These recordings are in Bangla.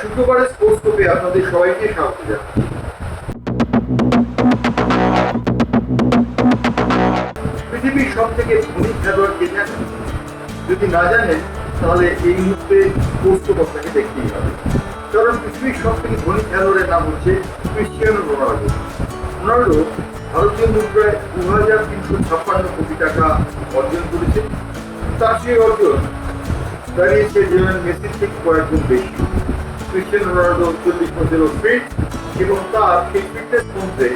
শুক্রবারের স্পোর্টস কোপে আপনাদের সবাইকে স্বাগত জানাই। পৃথিবীর সব থেকে ধনী খেলোয়াড় কে জানেন? যদি না জানেন, তাহলে এই মুহূর্তে স্পোর্টস কোপ আপনাকে দেখতেই হবে। কারণ পৃথিবীর সব থেকে ধনী খেলোয়াড়ের নাম হচ্ছে ক্রিশ্চিয়ানো রোনাল্ডো রোনাল্ডো ভারতীয় মুদ্রায় দু হাজার তিনশো ছাপ্পান্ন কোটি টাকা অর্জন করেছে। তার সেই অর্জন দাঁড়িয়েছে লিওনেল মেসির থেকে কয়েকগুণ বেশি। ক্রিশ্চিয়ানো রোনাল্ডো চল্লিশ বছর ফিট এবং তার সেই ফিটনেস মধ্যে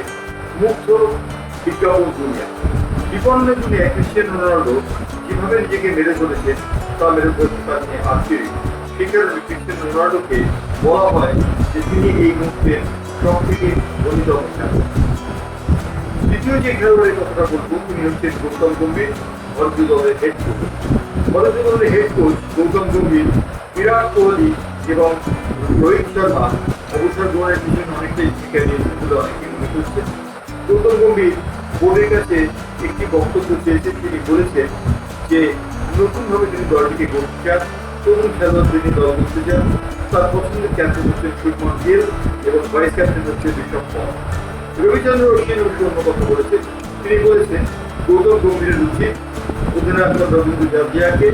মুগ্ধ বিজ্ঞাপন দুনিয়া। বিপন্ন দুনিয়ায় ক্রিশ্চিয়ানো রোনাল্ডো যেভাবে নিজেকে মেরে চলেছে তা মেরে চলতে তার নিয়ে আশ্চর্য সেই কারণে ক্রিশ্চিয়ানো রোনাল্ডোকে বলা হয় যে তিনি এই মুহূর্তে সব থেকে ধনীতম খেলোয়াড় দ্বিতীয় যে খেলোয়াড়ের কথাটা বলব, তিনি হচ্ছেন গৌতম গম্ভীর, ভারতীয় দলের হেড কোচ ভারতীয় দলের হেড কোচ গৌতম গম্ভীর, বিরাট কোহলি এবং রোহিত শর্মা অবসর গ্রহণের পিছনে অনেকটাই ভূমিকা নিয়েছেন বলে অনেকে মনে করছেন গৌতম গম্ভীর বোর্ডের কাছে একটি বক্তব্য চেয়েছেন তিনি বলেছেন যে নতুনভাবে তিনি দলটিকে গড়তে চান, তরুণ খেলোয়াড় তিনি দল করতে চান, তার পছন্দের ক্যাপ্টেন হচ্ছেন শুভমন গিল এবং ভাইস ক্যাপ্টেন হচ্ছে পন্থ রবিচন্দ্র অশ্বিন অবশ্য অন্য কথা বলেছেন। তিনি বলেছেন, গৌতম গম্ভীরের উচিত অধিনায়ক রবীন্দ্র জাদেজাকে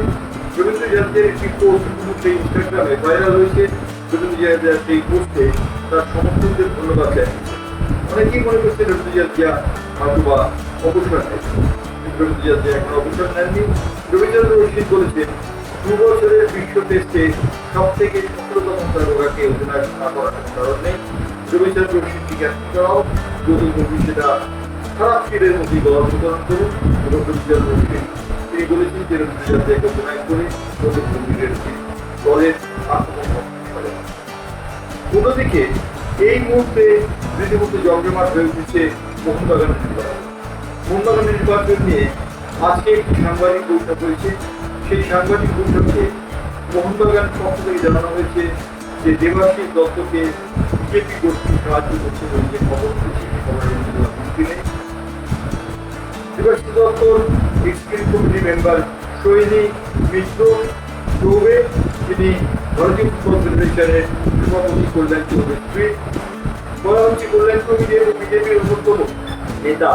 রবীন্দ্র জাদেজার একটি পোস্ট ইতিমধ্যে ইনস্টাগ্রামে ভাইরাল হয়েছে রবীন্দ্র জাদেজা সেই পোস্টে তার সমর্থকদের ধন্যবাদ জানিয়েছে অনেকেই মনে করছেন রবীন্দ্র জাদেজা হয়তো বা অবসর নেয় রবীন্দ্র জাদেজা এখন অবসর নেননি রবিচন্দ্র অশ্বিন বলেছেন দু বছরের বিশ্ব টেস্টে সব থেকে সফলতম তারকাকে অধিনায়ক না করার কারণ নেই রবিচন্দ্র অশ্বিন জিজ্ঞাসা করাও গম্ভীর সেটা খারাপ ফিরের মধ্যে গর্বকরণ করুন এবং রবিচন্দ্র অশ্বিন তিনি বলেছেন যে অধিনায়ক করে গৌতম গম্ভীরের দলের অন্যদিকে এই মুহূর্তে রীতিমতো জমজমাট হয়ে উঠেছে মোহনবাগান নির্বাচন নির্বাচন নিয়ে আজকে একটি সাংবাদিক বৈঠক হয়েছে। সেই সাংবাদিক বৈঠকে মোহনবাগান পক্ষ থেকে জানানো হয়েছে যে দেবাশিস দত্তকে বিজেপি গোষ্ঠী সাহায্য করছে বলে যে খবর উঠেছে সেই দত্তর executive committee member, Saini Mitra Choubey তিনি ভারতীয় ফুটবল ফেডারেশনের সভাপতি কল্যাণ চৌবের স্ত্রী বলা কল্যাণ চৌধুরী এবং বিজেপির অন্যতম নেতা,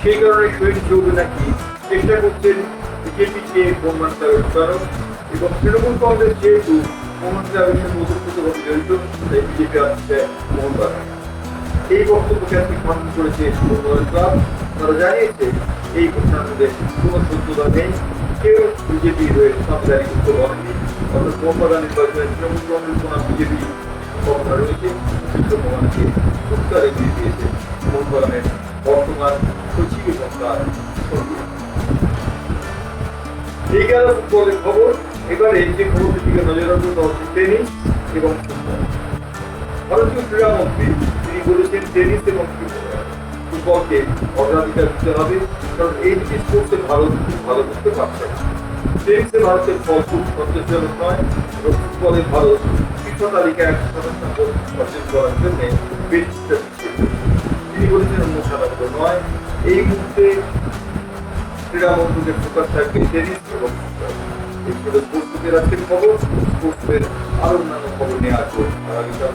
সেই কারণে শহীদ চৌধুরী নাকি চেষ্টা করছেন বিজেপিকে প্রমাণ ঢুকানো এবং তৃণমূল কংগ্রেস যেহেতু প্রমাণ সাহেবের সঙ্গে ওতপ্রোতভাবে জড়িত, তাই বিজেপি আসছে মোহনবাগান এই বক্তব্যকে আজকে খণ্ডন করেছে ক্লাব তারা জানিয়েছে এই মধ্যে কোনো সত্যতা নেই। কেউ বিজেপি সামদারি করতে পারেনি অর্থাৎ মোহনবাগান নির্বাচনে তৃণমূল কংগ্রেস কোনো বিজেপি রয়েছে। এগিয়ে দিয়েছে বর্তমান সচিব এই গেল ফুটবলের খবর। এবারে যে খবরটির দিকে নজর রাখব তা হচ্ছে টেনিস এবং ভারতীয় ক্রীড়ামন্ত্রী, তিনি বলেছেন টেনিস এবং ফুটবল। ফুটবলকে অগ্রাধিকার দিতে হবে, কারণ এই দুটি স্পোর্টসে ভারত ভালো করতে পারছে না। টেনিসে ভারতের ফল খুব সন্তোষজনক নয়, এবং ফুটবলে ভারত তালিকায় একশো সাতাশ নম্বর অর্জন করার জন্য বেশ তিনি বলেছেন অন্য খেলাগুলো নয়। এই মুহূর্তে ক্রীড়া মন্ত্রকের ফোকাস থাকবে টেনিস এবং এই ছিল আজকের খবর স্পোর্টসের আরও অন্যান্য খবর নিয়ে আসব আগামীকাল